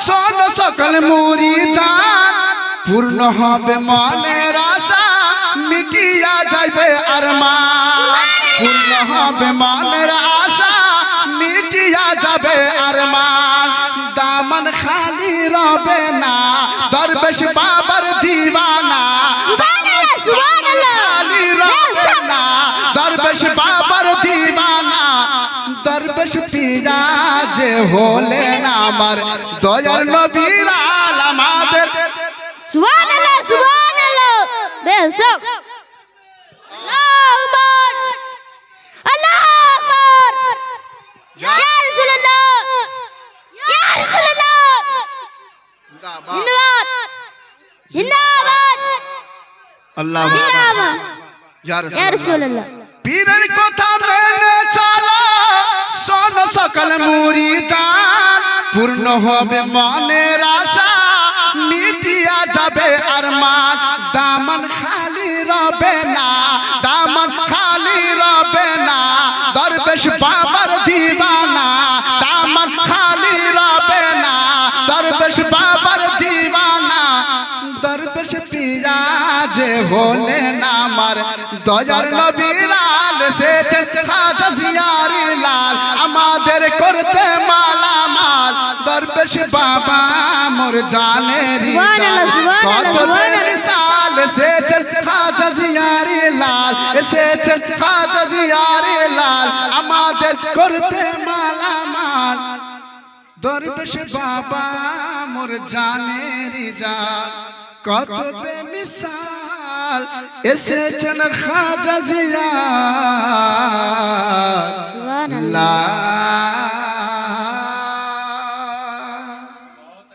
শোন সকল মুরিদান পূর্ণ হবে মনের আশা মিটিয়া যাইবে আর মা পূর্ণ হবে মনের আশা মিটিয়া যাবে আর মা দামন খালি রবে না দরবেশ বাবার দিওয়ানা খালি রবে না দরবেশ বাবার দিওয়ানা দরবেশ পিয়া যে হলেন আমার দয়ার নবীর আল আমাদের। সুবহানাল্লাহ সুবহানাল্লাহ। বেশক আল্লাহু আকবার। আল্লাহু সকল মুরিদান পূর্ণ হবে মনের আশা মিটিয়া যাবে আর মান দামন খালি রবে না দামন খালি রবে না দরবেশ বাবার দিবানা দামন খালি রবে না দরবেশ বাবার দিবানা দরবেশ পিয়া যে হলেন আমার দয়ার নবীলাল সেছেন খাজা জিয়ারি লাল আমাদের করতে মালামাল দরবেশ বাবা মোর জানের কত খাজা জিয়ারি লাল। এসেছেন খাজা জিয়ারি লাল। আমাদের করতে মালামাল দরবেশ বাবা মোর জানের জান কত বে মিসাল এসেছেন খাজা জিয়া